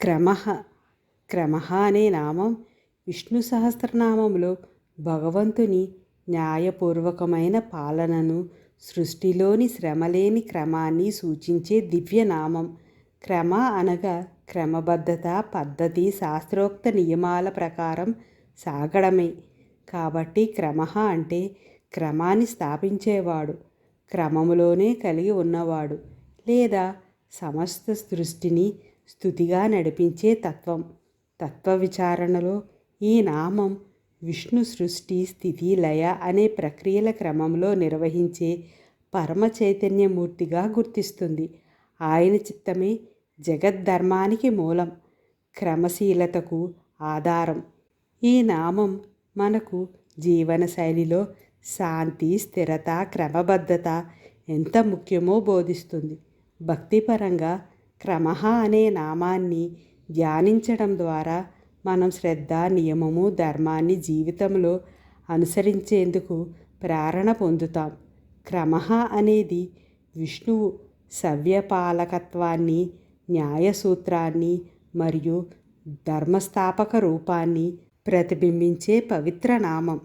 క్రమ క్రమ అనే నామం విష్ణు సహస్రనామంలో భగవంతుని న్యాయపూర్వకమైన పాలనను సృష్టిలోని శ్రమలేని క్రమాన్ని సూచించే దివ్యనామం క్రమ అనగా క్రమబద్ధత పద్ధతి శాస్త్రోక్త నియమాల ప్రకారం సాగడమే. కాబట్టి క్రమ అంటే క్రమాన్ని స్థాపించేవాడు క్రమములోనే కలిగి ఉన్నవాడు లేదా సమస్త సృష్టిని స్థుతిగా నడిపించే తత్వం. తత్వ విచారణలో ఈ నామం విష్ణు సృష్టి స్థితి లయ అనే ప్రక్రియల క్రమంలో నిర్వహించే పరమ చైతన్యమూర్తిగా గుర్తిస్తుంది. ఆయన చిత్తమే జగద్ధర్మానికి మూలం క్రమశీలతకు ఆధారం. ఈ నామం మనకు జీవనశైలిలో శాంతి స్థిరత క్రమబద్ధత ఎంత ముఖ్యమో బోధిస్తుంది. భక్తిపరంగా క్రమ అనే నామాన్ని ధ్యానించడం ద్వారా మనం శ్రద్ధ నియమము ధర్మాన్ని జీవితంలో అనుసరించేందుకు ప్రేరణ పొందుతాం. క్రమ అనేది విష్ణువు సవ్యపాలకత్వాన్ని న్యాయసూత్రాన్ని మరియు ధర్మస్థాపక రూపాన్ని ప్రతిబింబించే పవిత్ర నామం.